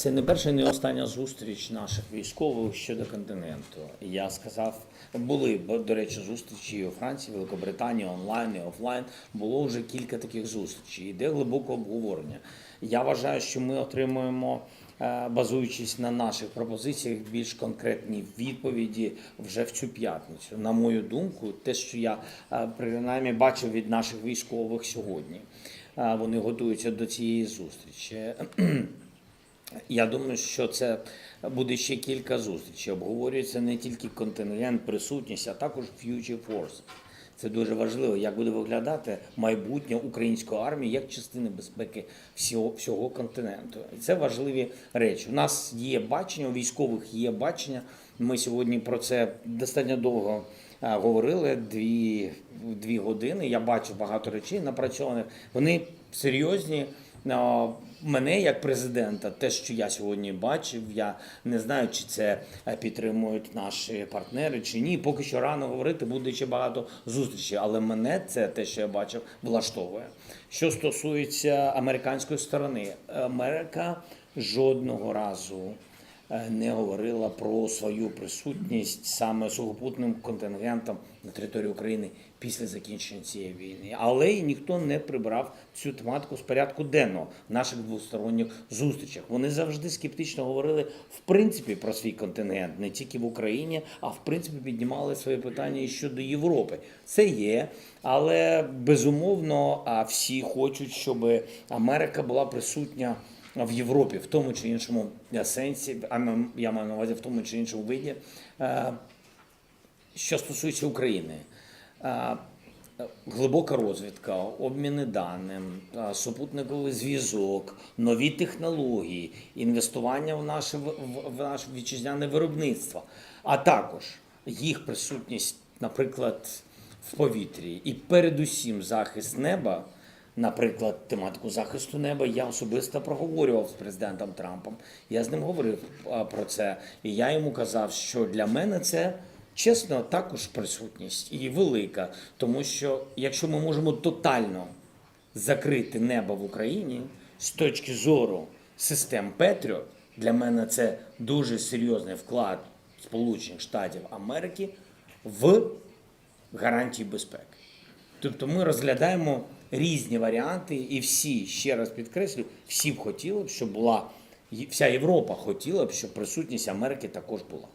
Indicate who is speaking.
Speaker 1: Це не перша не остання зустріч наших військових щодо континенту. Я сказав, були до речі, зустрічі у Франції, Великобританії, онлайн і офлайн. Було вже кілька таких зустрічей. Йде глибоке обговорення. Я вважаю, що ми отримуємо, е, базуючись на наших пропозиціях, більш конкретні відповіді вже в цю п'ятницю. На мою думку, те, що я е, принаймні бачив від наших військових сьогодні. Е, Вони готуються до цієї зустрічі. Я думаю, що це буде ще кілька зустрічей. Обговорюється не тільки контингент, присутність, а також future force. Це дуже важливо, як буде виглядати майбутнє української армії як частини безпеки всього, всього континенту. І це важливі речі. У нас є бачення, у військових є бачення. Ми сьогодні про це достатньо довго говорили. Дві, дві години. Я бачу багато речей напрацьованих. Вони серйозні. А, Мене як президента, те, що я сьогодні бачив, я не знаю, чи це е, підтримують наші партнери чи ні. Поки що рано говорити, буде ще багато зустрічей. Але мене це те, що я бачив, влаштовує. Що стосується американської сторони, Америка жодного разу не говорила про свою присутність саме сухопутним контингентом на території України після закінчення цієї війни. Але і ніхто не прибрав цю тематику з порядку денного в наших двосторонніх зустрічах. Вони завжди скептично говорили в принципі про свій контингент, не тільки в Україні, а в принципі піднімали свої питання і щодо Європи. Це є, але безумовно всі хочуть, щоб Америка була присутня в Європі в тому чи іншому сенсі, а я маю на увазі в тому чи іншому виді. Е, Що стосується України, е, глибока розвідка, обміни даним, е, супутниковий зв'язок, нові технології, інвестування в наше в наше вітчизняне виробництво, а також їх присутність, наприклад, в повітрі, і передусім захист неба. Наприклад, тематику захисту неба я особисто проговорював з президентом Трампом. Я з ним говорив про це, і я йому казав, що для мене це чесно також присутність і велика, тому що якщо ми можемо тотально закрити небо в Україні з точки зору систем Петріот, для мене це дуже серйозний вклад Сполучених Штатів Америки в гарантії безпеки. Тобто ми розглядаємо різні варіанти, і всі, ще раз підкреслю, всі б хотіли б, щоб була вся Європа хотіла б, щоб присутність Америки також була.